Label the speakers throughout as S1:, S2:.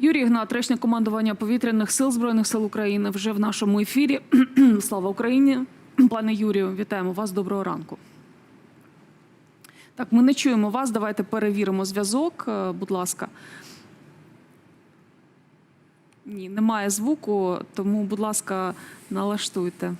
S1: Юрій Гнат, речник командування повітряних сил збройних сил України, вже в нашому ефірі. Слава Україні, пане Юрію, вітаємо вас. Доброго ранку. Так, ми не чуємо вас. Давайте перевіримо зв'язок. Е, Будь ласка. Ні, немає звуку, тому, будь ласка, налаштуйте.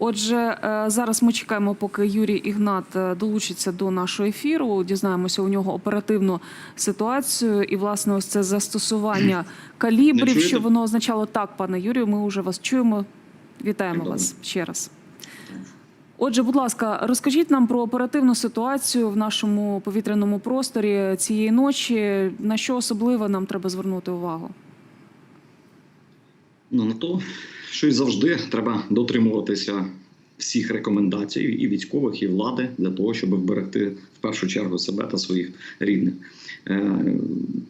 S1: Отже, е, зараз ми чекаємо, поки Юрій Ігнат е, долучиться до нашого ефіру. Дізнаємося у нього оперативну ситуацію. І, власне, ось це застосування калібрів, що воно означало так, пане Юрію. Ми вже вас чуємо. Вітаємо
S2: Добре.
S1: вас ще раз. Отже, будь ласка, розкажіть нам про оперативну ситуацію в нашому повітряному просторі цієї ночі. На що особливо нам треба звернути увагу?
S2: Ну на то, що й завжди треба дотримуватися всіх рекомендацій і військових, і влади для того, щоб вберегти в першу чергу себе та своїх рідних. Е,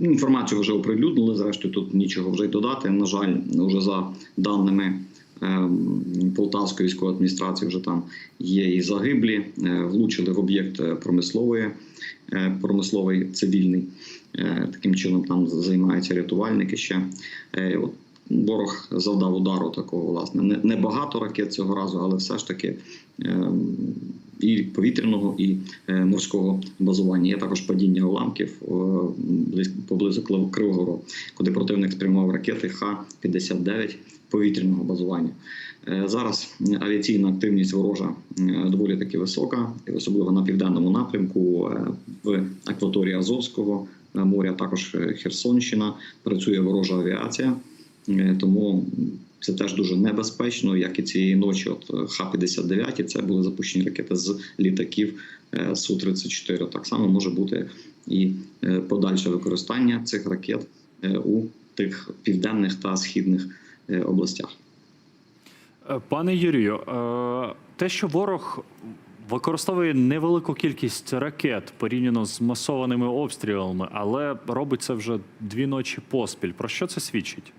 S2: інформацію вже оприлюднили. Зрештою, тут нічого вже й додати. На жаль, вже за даними. е, Полтавської військової адміністрації вже там є і загиблі, е, влучили в об'єкт е, промислової, промисловий цивільний. Таким чином там займаються рятувальники ще. От Ворог завдав удару такого, власне, не, не багато ракет цього разу, але все ж таки е, і повітряного, і е, морського базування. Є також падіння уламків е, поблизу Кривого куди противник спрямував ракети Х-59 повітряного базування. Е, Зараз авіаційна активність ворожа е, доволі таки висока, особливо на південному напрямку в акваторії Азовського моря, також Херсонщина, працює ворожа авіація. Е, Тому це теж дуже небезпечно, як і цієї ночі. От е, Х-59, це були запущені ракети з літаків е, Су-34. Так само може бути і подальше використання цих ракет у тих південних та східних областях.
S3: Пане Юрію, те, що ворог використовує невелику кількість ракет порівняно з масованими обстрілами, але робить це вже дві ночі поспіль. Про що це свідчить?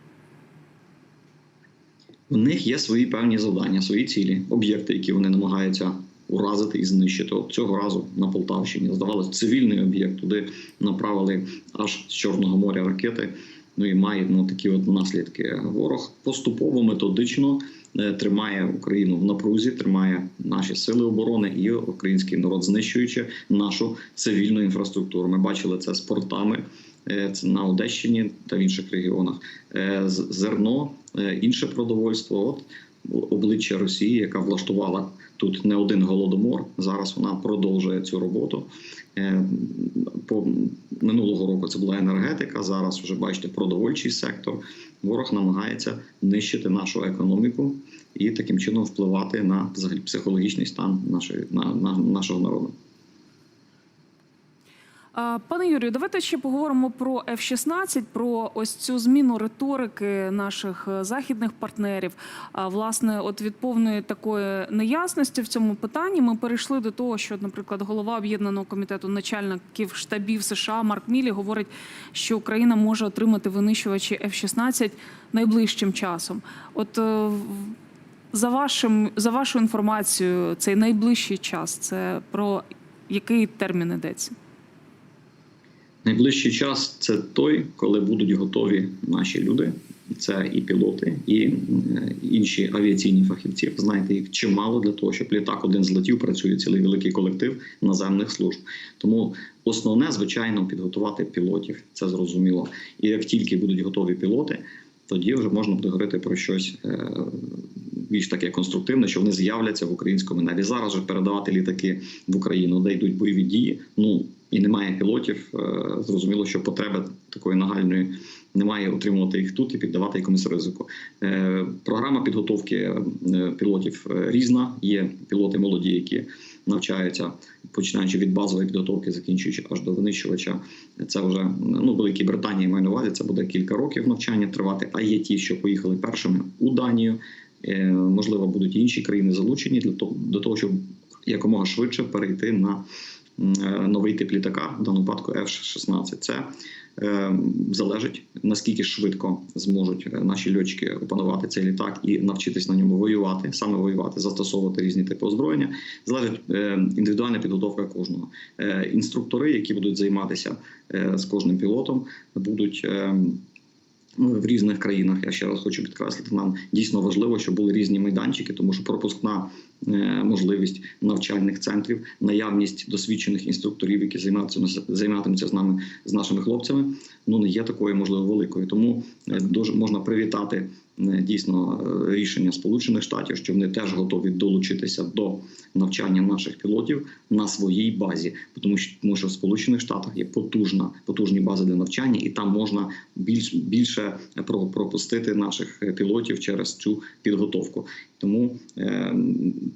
S2: У них є свої певні завдання, свої цілі, об'єкти, які вони намагаються уразити і знищити. От цього разу на Полтавщині здавалося цивільний об'єкт. Туди направили аж з Чорного моря ракети. Ну і має ну, такі от наслідки. Ворог поступово методично е, тримає Україну в напрузі, тримає наші сили оборони і український народ, знищуючи нашу цивільну інфраструктуру. Ми бачили це з портами. Е, Це на Одещині та в інших регіонах. Е, Зерно, е, інше продовольство. От обличчя Росії, яка влаштувала тут не один голодомор. Зараз вона продовжує цю роботу. По минулого року це була енергетика. Зараз вже бачите продовольчий сектор. Ворог намагається нищити нашу економіку і таким чином впливати на взагалі психологічний стан нашої на, на нашого народу.
S1: Пане Юрію, давайте ще поговоримо про F-16, про ось цю зміну риторики наших е, західних партнерів. А власне, от від повної такої неясності в цьому питанні ми перейшли до того, що, наприклад, голова об'єднаного комітету начальників штабів США Марк Мілі говорить, що Україна може отримати винищувачі F-16 найближчим часом. От е, за вашим за вашу інформацією, цей найближчий час це про який термін йдеться?
S2: Найближчий час це той, коли будуть готові наші люди. Це і пілоти, і е, інші авіаційні фахівці. Знаєте, їх чимало для того, щоб літак один злетів, працює цілий великий колектив наземних служб. Тому основне, звичайно, підготувати пілотів. Це зрозуміло. І як тільки будуть готові пілоти, тоді вже можна буде говорити про щось е, більш таке конструктивне, що вони з'являться в українському небі. Зараз же передавати літаки в Україну, де йдуть бойові дії. Ну і немає пілотів. е, Зрозуміло, що потреби такої нагальної немає утримувати їх тут і піддавати якомусь ризику. Е, Програма підготовки е, пілотів різна. Є пілоти молоді, які навчаються, починаючи від базової підготовки, закінчуючи аж до винищувача. Це вже ну Великій Британії маю на увазі. Це буде кілька років навчання тривати. А є ті, що поїхали першими у Данію. Можливо, будуть інші країни залучені для того, щоб якомога швидше перейти на новий тип літака, в даному випадку F-16. Це е, залежить наскільки швидко зможуть е, наші льотчики опанувати цей літак і навчитись на ньому воювати, саме воювати, застосовувати різні типи озброєння. Залежить е, індивідуальна підготовка кожного. Е, Інструктори, які будуть займатися е, з кожним пілотом, будуть. Ну, в різних країнах я ще раз хочу підкреслити. Нам дійсно важливо, щоб були різні майданчики, тому що пропускна е, можливість навчальних центрів, наявність досвідчених інструкторів, які займатимуться займатимуться з нами з нашими хлопцями, ну не є такою можливо великою. Тому е, дуже можна привітати дійсно е, рішення Сполучених Штатів, що вони теж готові долучитися до навчання наших пілотів на своїй базі, тому що тому що в Сполучених Штатах є потужна потужні бази для навчання, і там можна більш більше про- пропустити наших пілотів через цю підготовку. Тому е,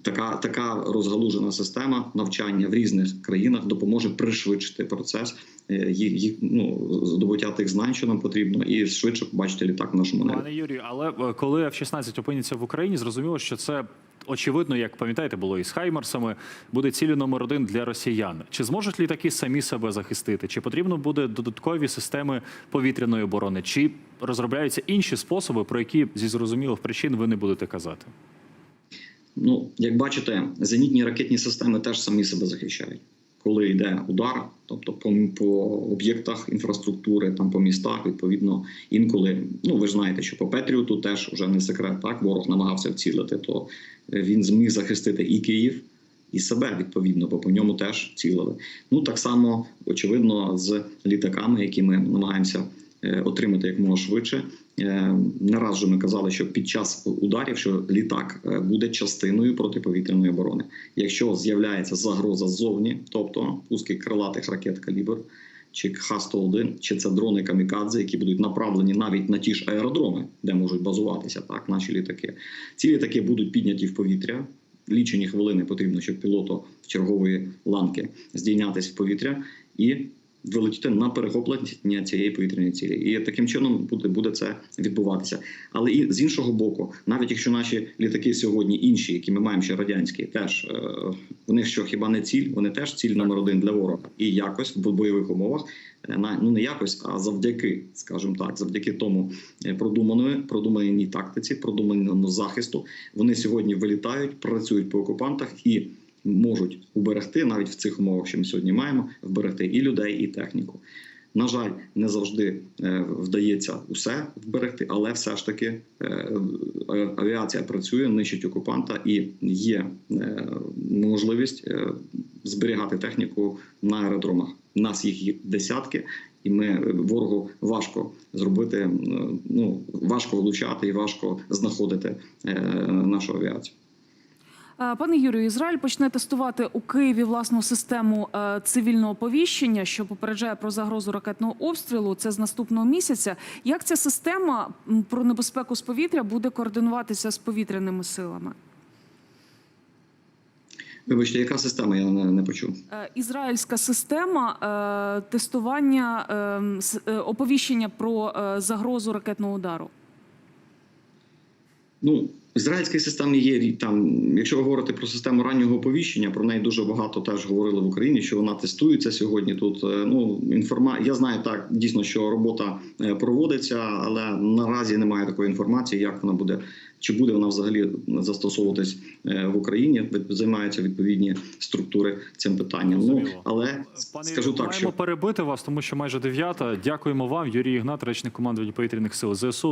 S2: така, така розгалужена система навчання в різних країнах допоможе пришвидшити процес е, їх, їх ну здобуття тих знань, що нам потрібно, і швидше побачити літак в нашому небі.
S3: Пане Юрію, але е, коли F-16 опиниться в Україні, зрозуміло, що це очевидно, як пам'ятаєте, було і з Хаймерсами, буде цілі номер один для росіян. Чи зможуть літаки самі себе захистити? Чи потрібно буде додаткові системи повітряної оборони? Чи розробляються інші способи, про які зі зрозумілих причин ви не будете казати?
S2: Ну, як бачите, зенітні ракетні системи теж самі себе захищають. Коли йде удар, тобто по, по об'єктах інфраструктури, там по містах, відповідно, інколи, ну ви ж знаєте, що по Петріоту теж вже не секрет, так ворог намагався вцілити, то е, він зміг захистити і Київ, і себе відповідно, бо по ньому теж цілили. Ну так само очевидно з літаками, які ми намагаємося е, отримати якомога швидше. Не раз вже ми казали, що під час ударів що літак е, буде частиною протиповітряної оборони. Якщо з'являється загроза ззовні, тобто пуски крилатих ракет калібр. Чи Х-101, чи це дрони камікадзе, які будуть направлені навіть на ті ж аеродроми, де можуть базуватися так наші літаки. Ці літаки будуть підняті в повітря. Лічені хвилини потрібно, щоб пілоту чергової ланки здійнятися в повітря і вилетіти на перехоплення цієї повітряної цілі. І таким чином буде, буде це відбуватися. Але і з іншого боку, навіть якщо наші літаки сьогодні інші, які ми маємо ще радянські, теж е, в них що хіба не ціль, вони теж ціль номер один для ворога. І якось в бойових умовах е, на ну не якось, а завдяки, скажімо так, завдяки тому е, продуманої продуманій тактиці, продуманому захисту, вони сьогодні вилітають, працюють по окупантах і можуть уберегти навіть в цих умовах, що ми сьогодні маємо, вберегти і людей, і техніку. На жаль, не завжди е, вдається усе вберегти, але все ж таки е, авіація працює, нищить окупанта, і є е, можливість зберігати техніку на аеродромах. У нас їх десятки, і ми ворогу важко зробити. Ну важко влучати і важко знаходити нашу авіацію.
S1: Пане Юрію, Ізраїль почне тестувати у Києві власну систему е, цивільного повіщення, що попереджає про загрозу ракетного обстрілу. Це з наступного місяця. Як ця система про небезпеку з повітря буде координуватися з повітряними силами?
S2: Вибачте, яка система? Я не, не почув.
S1: Е, Ізраїльська система е, тестування оповіщення про загрозу ракетного удару.
S2: Ну, в ізраїльській системі є там, якщо ви говорите про систему раннього оповіщення, про неї дуже багато теж говорили в Україні, що вона тестується сьогодні. Тут е, ну інформа... я знаю так дійсно, що робота е, проводиться, але наразі немає такої інформації, як вона буде, чи буде вона взагалі застосовуватись е, в Україні. Займаються відповідні структури цим питанням. Ну але
S3: Пане
S2: скажу так,
S3: маємо
S2: що
S3: перебити вас, тому що майже дев'ята. Дякуємо вам, Юрій Ігнат, речник командування повітряних сил ЗСУ.